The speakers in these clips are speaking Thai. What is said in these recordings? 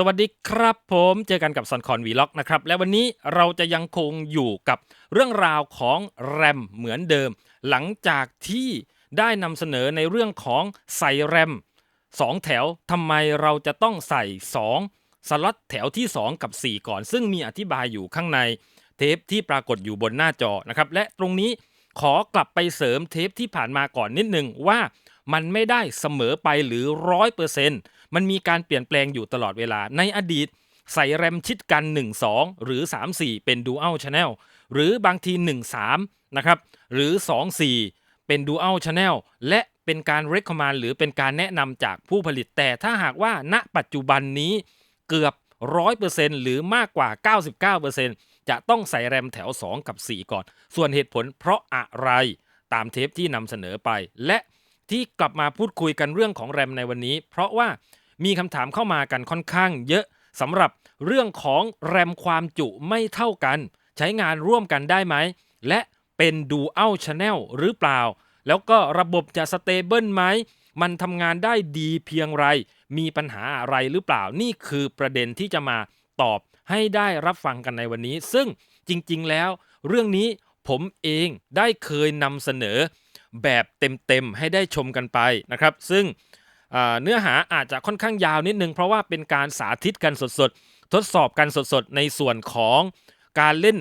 สวัสดีครับผมเจอกันกับซอนคอนวีล็อกนะครับและวันนี้เราจะยังคงอยู่กับเรื่องราวของแรมเหมือนเดิม หลังจากที่ได้นำเสนอในเรื่องของใส่แรม2 แถวทำไมเราจะต้องใส่ 2 สล็อตแถวที่ 2 กับ 4 ก่อน ซึ่งมีอธิบายอยู่ข้างในเทปที่ปรากฏอยู่บนหน้าจอนะครับและตรงนี้ขอกลับไปเสริมเทปที่ผ่านมาก่อนนิดนึงว่า มันไม่ได้เสมอไปหรือร้อยเปอร์เซ็นต์มันมีการเปลี่ยนแปลงอยู่ตลอดเวลา ในอดีตใส่แรมชิดกัน 1 2 หรือ 3 4 เป็น Dual Channel หรือบางที 1 3 นะครับหรือ 2 4 เป็น Dual Channel และเป็นการ recommend หรือเป็นการแนะนำจากผู้ผลิตแต่ถ้าหากว่าณปัจจุบันนี้เกือบ 100%หรือมากกว่า 99%จะต้องใส่แรมแถว 2 กับ 4 ก่อน ส่วนเหตุผลเพราะอะไรตามเทปที่นำเสนอไป และ ที่กลับมาพูดคุยกันเรื่องของแรมในวันนี้ เพราะว่ามีคำถามเข้ามากันค่อนข้างเยอะสำหรับเรื่องของแรมความจุไม่เท่ากัน ใช้งานร่วมกันได้ไหม และเป็น Dual Channel หรือเปล่า แล้วก็ระบบจะสเตเบิลไหม มันทำงานได้ดีเพียงไร มีปัญหาอะไรหรือเปล่า นี่คือประเด็นที่จะมาตอบให้ได้รับฟังกันในวันนี้ ซึ่งจริงๆแล้ว เรื่องนี้ผมเองได้เคยนำเสนอ แบบเต็มๆให้ได้ชมกันไปนะครับ ซึ่งเนื้อหาอาจจะค่อนข้างยาวนิดนึง เพราะว่าเป็นการสาธิตกันสดๆ ทดสอบกันสดๆ ในส่วนของการเล่น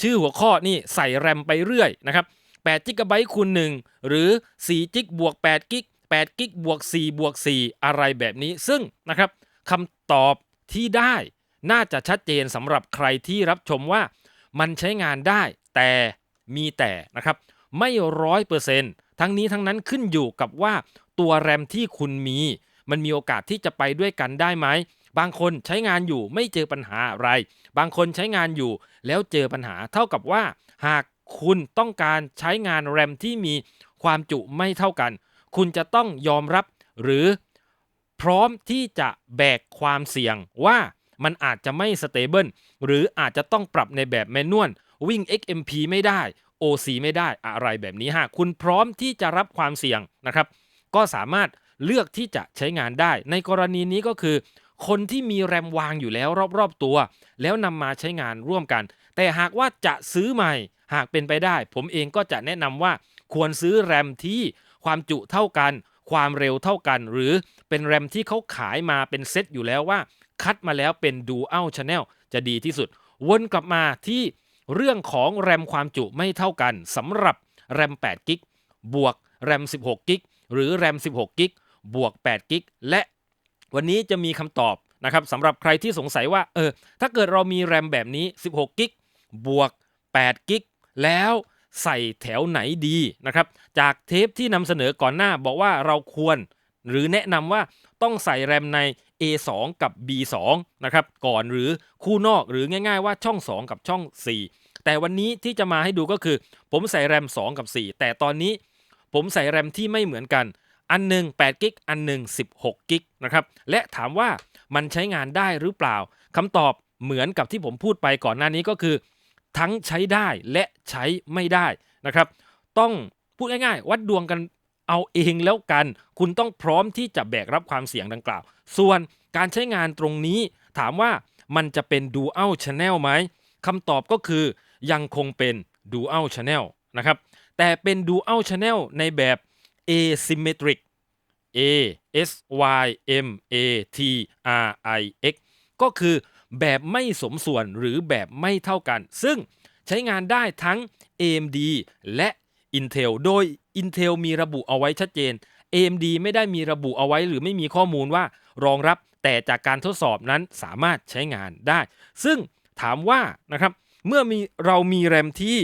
ชื่อหัวข้อนี่ใส่แรมไปเรื่อยนะครับ8จิกะไบต์คูณ1หรือ4จิกบวก8กิก8กิกบวก4บวก4อะไรแบบนี้ ซึ่งนะครับคำตอบที่ได้น่าจะชัดเจนสำหรับใครที่รับชมว่ามันใช้งานได้แต่มีแต่นะครับ ไม่ร้อยเปอร์เซ็นต์ทั้งนี้ทั้งนั้นขึ้นอยู่กับว่าตัวแรมที่คุณมี มันมีโอกาสที่จะไปด้วยกันได้ไหม บางคนใช้งานอยู่ไม่เจอปัญหาอะไร บางคนใช้งานอยู่แล้วเจอปัญหาเท่ากับว่า หากคุณต้องการใช้งานแรมที่มีความจุไม่เท่ากัน คุณจะต้องยอมรับหรือพร้อมที่จะแบกความเสี่ยงว่ามันอาจจะไม่สเตเบิลหรืออาจจะต้องปรับในแบบแมนนวลวิ่ง XMP ไม่ได้ OC ไม่ได้อะไรแบบนี้หากคุณพร้อมที่จะรับความเสี่ยงนะครับ ก็สามารถเลือกที่จะใช้งานได้ ในกรณีนี้ก็คือ คนที่มีแรมวางอยู่แล้วรอบๆตัว แล้วนำมาใช้งานร่วมกัน แต่หากว่าจะซื้อใหม่ หากเป็นไปได้ ผมเองก็จะแนะนำว่าควรซื้อแรมที่ความจุเท่ากัน ความเร็วเท่ากัน หรือเป็นแรมที่เขาขายมาเป็นเซตอยู่แล้วว่า คัดมาแล้วเป็น Dual Channel จะดีที่สุด วนกลับมาที่ เรื่องของแรมความจุไม่เท่ากันสำหรับแรม8กิกบวกแรม16กิกหรือแรม16กิกบวก8กิกและวันนี้จะมีคำตอบนะครับสำหรับใครที่สงสัยว่าเออถ้าเกิดเรามีแรมแบบนี้ 16กิกบวก8กิกแล้วใส่แถวไหนดีนะครับจากเทปที่นำเสนอก่อนหน้าบอกว่าเราควร หรือแนะนำว่าต้องใส่แรมใน A2 กับ B2 นะครับก่อนหรือคู่นอกหรือง่ายๆว่าช่อง 2 กับช่อง 4 แต่วันนี้ที่จะมาให้ดูก็คือ ผมใส่แรม 2 กับ 4 แต่ตอนนี้ผมใส่แรมที่ไม่เหมือนกัน อันหนึ่ง8กิกอันหนึ่ง16กิกนะครับและถามว่ามันใช้งานได้หรือเปล่าคำตอบเหมือนกับที่ผมพูดไปก่อนหน้านี้ก็คือ ทั้งใช้ได้และใช้ไม่ได้นะครับ ต้องพูดง่ายๆ วัดดวงกัน เอาเองแล้วกัน คุณต้องพร้อมที่จะแบกรับความเสี่ยงดังกล่าว ส่วนการใช้งานตรงนี้ถามว่ามันจะเป็น Dual Channel ไหมคำตอบก็คือยังคงเป็น Dual Channel นะครับ แต่เป็น Dual Channel ในแบบ asymmetric A S Y M A T R I X ก็คือแบบไม่สมส่วนหรือแบบไม่เท่ากัน ซึ่งใช้งานได้ทั้ง AMD และ Intel โดย Intel มีระบุเอาไว้ชัดเจน AMD ไม่ได้มีระบุเอาไว้หรือไม่มีข้อมูลว่ารองรับ แต่จากการทดสอบนั้นสามารถใช้งานได้ ซึ่งถามว่านะครับเมื่อมีเรามีแรมที่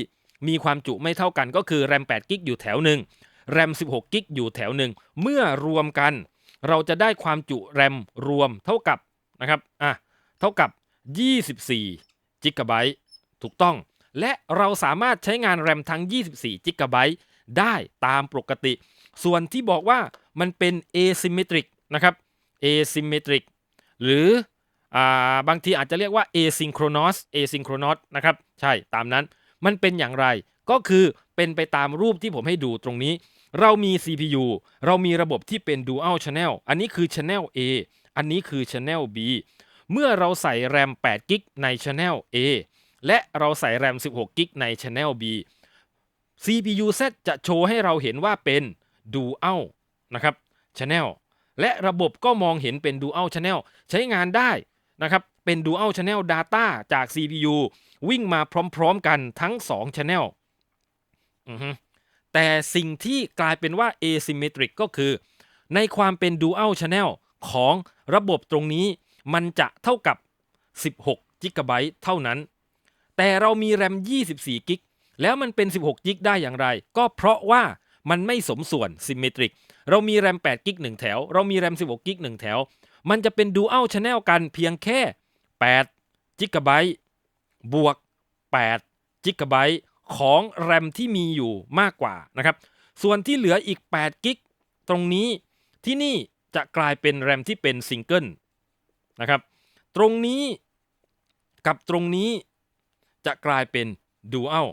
มีความจุไม่เท่ากันก็คือแรม8กิกอยู่แถวหนึ่งแรม16กิกอยู่แถวหนึ่งเมื่อรวมกัน เราจะได้ความจุแรมรวมเท่ากับนะครับอะเท่ากับ 24จิกะไบต์ถูกต้อง และเราสามารถใช้งานแรมทั้ง 24จิกะไบต์ได้ตามปกติ ส่วนที่บอกว่ามันเป็น asymmetric นะครับ asymmetric หรืออบางทีอาจจะเรียกว่า asynchronous asynchronous นะครับ ใช่ตามนั้น มันเป็นอย่างไร ก็คือเป็นไปตามรูปที่ผมให้ดูตรงนี้ เรามี CPU เรามีระบบที่เป็น dual channel อันนี้คือ channel A อันนี้คือ Channel B เมื่อเราใส่แรม8กิกใน Channel A และเราใส่แรม 16 กิกใน Channel B CPU Z จะโชว์ให้เราเห็นว่าเป็น Dual นะครับ Channel และระบบก็มองเห็นเป็น Dual Channel ใช้งานได้นะครับ เป็น Dual Channel Data จาก CPU วิ่งมาพร้อมๆกันทั้ง 2 Channel แต่สิ่งที่กลายเป็นว่า asymmetric ก็คือ ในความเป็น Dual Channel ของระบบตรงนี้มันจะเท่ากับ 16 g b เท่านั้น แต่เรามีแรม 24 กิก แล้วมันเป็น 16 กิกได้อย่างไร ก็เพราะว่ามันไม่สมส่วน symmetric เรามีแรม 8 กิก 1 แถว เรามีแรม 16 กิก 1 แถว มันจะเป็น Dual Channel กันเพียงแค่8 g b บต์บวก8 g b ของแรมที่มีอยู่มากกว่านะครับ ส่วนที่เหลืออีก 8 กิก ตรงนี้ที่นี่จะกลายเป็นแรมที่เป็นซิงเกิลนะครับ ตรงนี้กับตรงนี้ จะกลายเป็น Dual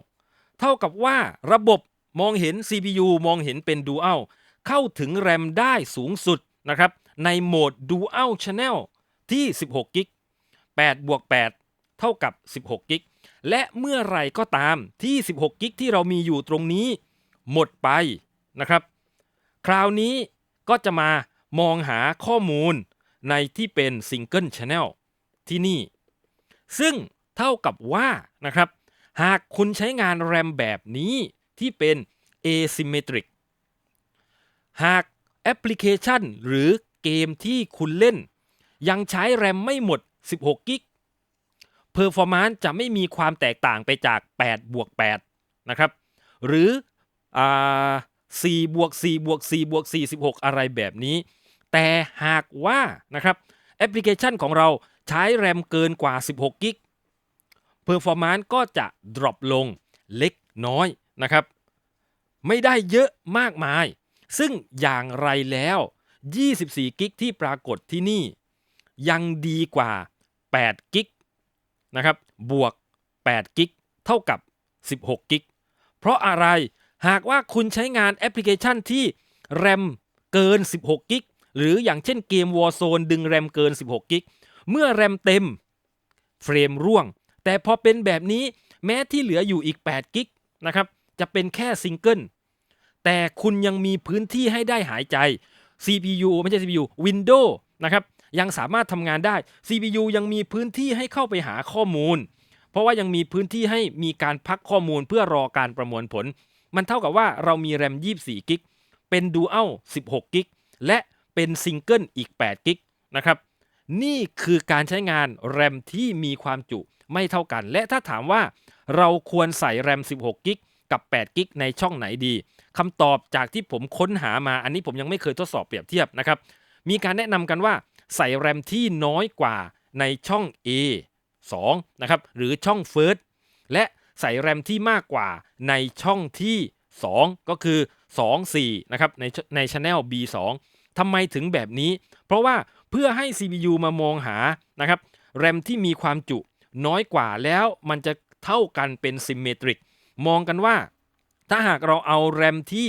เท่ากับว่าระบบมองเห็น CPU มองเห็นเป็น Dual เข้าถึงแรมได้สูงสุดนะครับในโหมด Dual Channel ที่ 16กิก8บวก 8 เท่ากับ 16กิกและเมื่อไรก็ตามที่ 16กิกที่เรามีอยู่ตรงนี้ หมดไปนะครับ คราวนี้ก็จะมามองหาข้อมูลในที่เป็นซิงเกิลช n แนลที่นี่ ซึ่ง เท่ากับว่านะครับหากคุณใช้งานแรมแบบนี้ที่เป็น asymmetric หากแอปพลิเคชันหรือเกมที่คุณเล่น ยังใช้แรมไม่หมด 16 กิก Performance จะไม่มีความแตกต่างไปจาก 8 บวก 8 นะครับ หรืออ่า4บวก4บวก4บวก46อะไรแบบนี้ แต่หากว่านะครับแอปพลิเคชันของเราใช้แรมเกินกว่า 16 กิก Performance ก็จะ drop ลงเล็กน้อยนะครับ ไม่ได้เยอะมากมาย ซึ่งอย่างไรแล้ว 24 กิกที่ปรากฏที่นี่ ยังดีกว่า 8 กิกนะครับ บวก 8 กิกเท่ากับ 16 กิก เพราะอะไร หากว่าคุณใช้งานแอปพลิเคชันที่แรมเกิน 16 กิก หรืออย่างเช่นเกม Warzone ดึงแรมเกิน 16 กิก เมื่อแรมเต็ม เฟรมร่วง แต่พอเป็นแบบนี้แม้ที่เหลืออยู่อีก8กิกนะครับจะเป็นแค่ซิงเกิลแต่คุณยังมีพื้นที่ให้ได้หายใจ CPU ไม่ใช่ CPU Windows นะครับยังสามารถทำงานได้ CPU ยังมีพื้นที่ให้เข้าไปหาข้อมูล เพราะว่ายังมีพื้นที่ให้มีการพักข้อมูลเพื่อรอการประมวลผล มันเท่ากับว่าเรามีแรม24กิกเป็น Dual 16กิกและเป็นซิงเกิลอีก8กิกนะครับนี่คือการใช้งานแรมที่มีความจุ ไม่เท่ากัน และถ้าถามว่าเราควรใส่แรม 16 กิกกับ8กิกในช่องไหนดีคำตอบจากที่ผมค้นหามาอันนี้ผมยังไม่เคยทดสอบเปรียบเทียบนะครับ มีการแนะนำกันว่าใส่แรมที่น้อยกว่าในช่อง A 2นะครับหรือช่อง First และใส่แรมที่มากกว่าในช่องที่ 2 ก็คือ 2 4 นะครับในใน Channel B 2 ทำไมถึงแบบนี้ เพราะว่าเพื่อให้ CPU มามองหานะครับแรมที่มีความจุ น้อยกว่าแล้วมันจะเท่ากันเป็น Symmetric มองกันว่า ถ้าหากเราเอาแรมที่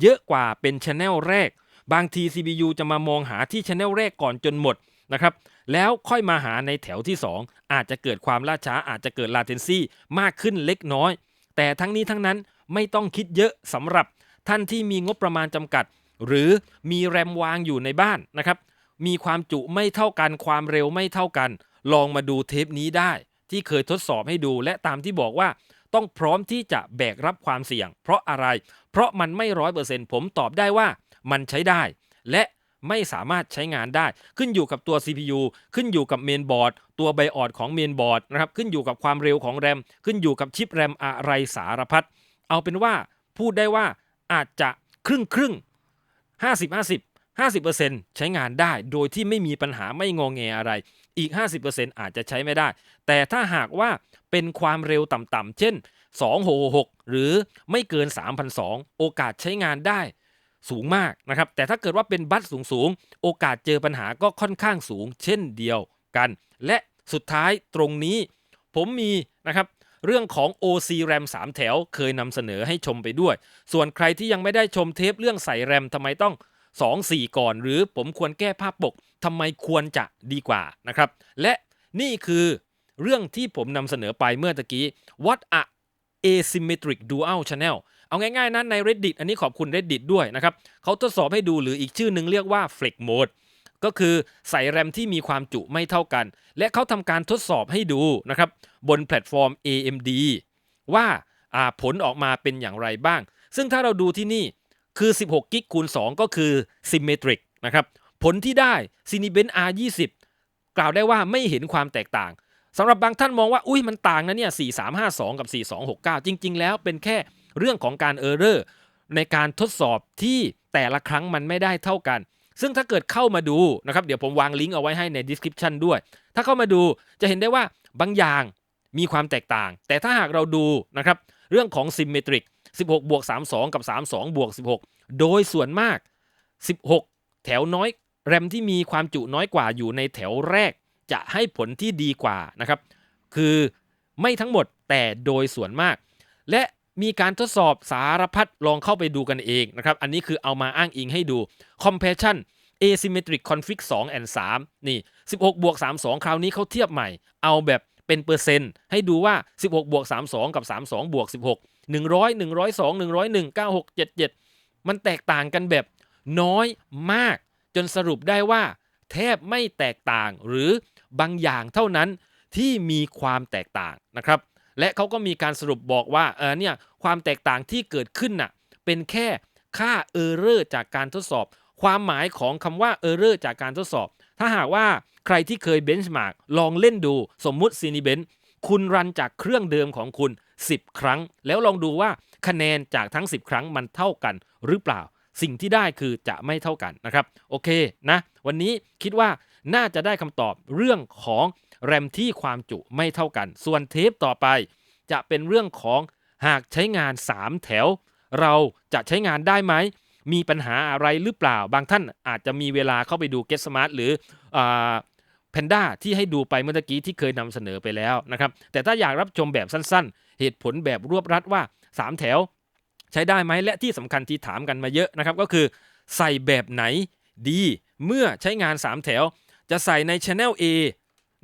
เยอะกว่าเป็น Channel แรก บางที CPU จะมามองหาที่ Channel แรกก่อนจนหมดนะครับแล้วค่อยมาหาในแถวที่ 2 อาจจะเกิดความล่าช้าอาจจะเกิด latency มากขึ้นเล็กน้อย แต่ทั้งนี้ทั้งนั้นไม่ต้องคิดเยอะสำหรับท่านที่มีงบประมาณจำกัด หรือมีแรมวางอยู่ในบ้านนะครับมีความจุไม่เท่ากันความเร็วไม่เท่ากัน ลองมาดูเทปนี้ได้ ที่เคยทดสอบให้ดูและตามที่บอกว่าต้องพร้อมที่จะแบกรับความเสี่ยง เพราะอะไร เพราะมันไม่ร้อยเปอร์เซ็นต์ผมตอบได้ว่ามันใช้ได้ และไม่สามารถใช้งานได้ ขึ้นอยู่กับตัว CPU ขึ้นอยู่กับเมนบอร์ดตัวไบออดของเมนบอร์ดนะครับขึ้นอยู่กับความเร็วของแรม ขึ้นอยู่กับชิปแรมอะไรสารพัดเอาเป็นว่าพูดได้ว่าอาจจะครึ่งครึ่ง50 50 50%ใช้งานได้โดยที่ไม่มีปัญหาไม่งองแงอะไร อีก 50%อาจจะใช้ไม่ได้ แต่ถ้าหากว่าเป็นความเร็วต่ำๆเช่น266 หรือไม่เกิน 3,002 โอกาสใช้งานได้สูงมากนะครับ แต่ถ้าเกิดว่าเป็นบัสสูงๆ โอกาสเจอปัญหาก็ค่อนข้างสูง เช่นเดียวกัน และสุดท้ายตรงนี้ ผมมีนะครับเรื่องของ OC RAM 3 แถวเคยนำเสนอให้ชมไปด้วย ส่วนใครที่ยังไม่ได้ชมเทปเรื่องใส่แรมทำไมต้อง 2 4 ก่อน หรือผมควรแก้ภาพปกทำไมควรจะดีกว่านะครับ และนี่คือเรื่องที่ผมนำเสนอไปเมื่อตะกี้ what a asymmetric dual channel เอาง่ายๆนะใน reddit อันนี้ขอบคุณ reddit ด้วยนะครับ เขาทดสอบให้ดูหรืออีกชื่อหนึ่งเรียกว่า flex mode ก็คือใส่แรมที่มีความจุไม่เท่ากัน และเขาทำการทดสอบให้ดูนะครับ บนแพลตฟอร์ม AMD ว่าผลออกมาเป็นอย่างไรบ้าง ซึ่งถ้าเราดูที่นี่ คือ 16 กิกคูณ 2 ก็คือ symmetric นะครับผลที่ได้ Cinebench R20 กล่าวได้ว่าไม่เห็นความแตกต่างสำหรับบางท่านมองว่า อุ้ยมันต่างนะเนี่ย 4352 กับ 4269 จริง ๆ แล้วเป็นแค่เรื่องของการเออร์เรอร์ในการทดสอบที่แต่ละครั้งมันไม่ได้เท่ากัน ซึ่งถ้าเกิดเข้ามาดูนะครับ เดี๋ยวผมวางลิงก์เอาไว้ให้ใน description ด้วย ถ้าเข้ามาดูจะเห็นได้ว่าบางอย่างมีความแตกต่าง แต่ถ้าหากเราดูนะครับเรื่องของ symmetric 16 บวก 32 กับ 32 บวก 16 โดยส่วนมาก 16 แถวน้อย แรมที่มีความจุน้อยกว่าอยู่ในแถวแรก จะให้ผลที่ดีกว่านะครับ คือไม่ทั้งหมดแต่โดยส่วนมาก และมีการทดสอบสารพัดลองเข้าไปดูกันเองนะครับ อันนี้คือเอามาอ้างอิงให้ดู compression asymmetric config 2 and 3 นี่ 16 บวก 32 คราวนี้เขาเทียบใหม่ เอาแบบเป็นเปอร์เซ็นต์ ให้ดูว่า 16 บวก 32 กับ 32 บวก 16 100 102 101 96 77 มันแตกต่างกันแบบน้อยมาก จนสรุปได้ว่า แทบไม่แตกต่างหรือบางอย่างเท่านั้นที่มีความแตกต่างนะครับ และเขาก็มีการสรุปบอกว่าเออเนี่ยความแตกต่างที่เกิดขึ้นน่ะเป็นแค่ค่าเออร์เรอร์จากการทดสอบ ความหมายของคำว่าเออร์เรอร์จากการทดสอบ ถ้าหากว่าใครที่เคยเบนช์มาร์กลองเล่นดูสมมุติซีนิเบนคุณรันจากเครื่องเดิมของคุณ 10 ครั้ง แล้วลองดูว่าคะแนนจากทั้ง 10 ครั้งมันเท่ากันหรือเปล่า สิ่งที่ได้คือจะไม่เท่ากันนะครับโอเคนะวันนี้คิดว่าน่าจะได้คำตอบเรื่องของแรมที่ความจุไม่เท่ากัน ส่วนเทปต่อไป จะเป็นเรื่องของหากใช้งาน 3 แถว เราจะใช้งานได้ไหม มีปัญหาอะไรหรือเปล่า บางท่านอาจจะมีเวลาเข้าไปดู Get Smart หรือ แพนด้าที่ให้ดูไปเมื่อกี้ที่เคยนำเสนอไปแล้วนะครับ แต่ถ้าอยากรับชมแบบสั้นๆ เหตุผลแบบรวบรัดว่า 3 แถว ใช้ได้ไหมและที่สำคัญที่ถามกันมาเยอะนะครับ ก็คือใส่แบบไหนดีเมื่อใช้งาน 3 แถว จะใส่ใน Channel A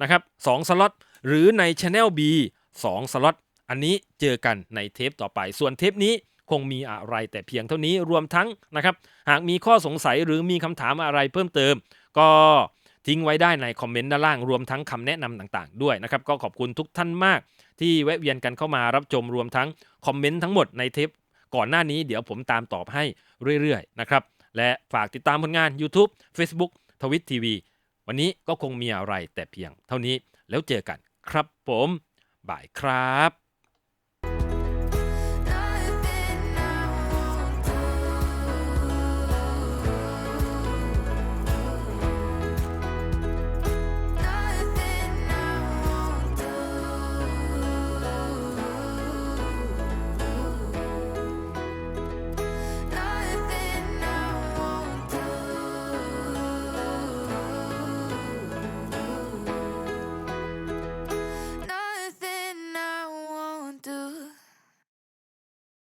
นะครับ2สล็อตหรือใน Channel B 2 สล็อตอันนี้เจอกันในเทปต่อไป ส่วนเทปนี้คงมีอะไรแต่เพียงเท่านี้รวมทั้งนะครับ หากมีข้อสงสัยหรือมีคำถามอะไรเพิ่มเติม ก็ ทิ้งไว้ได้ในคอมเมนต์ด้านล่างรวมทั้งคำแนะนำต่างๆ ด้วยนะครับ ก็ขอบคุณทุกท่านมาก ที่แวะเวียนกันเข้ามารับชมรวมทั้งคอมเมนต์ทั้งหมดในเทปก่อนหน้านี้เดี๋ยวผมตามตอบให้เรื่อยๆนะครับและฝากติดตามผลงาน YouTube Facebook ทวิตทีวีวันนี้ก็คงมีอะไรแต่เพียงเท่านี้แล้วเจอกันครับผมบ่ายครับ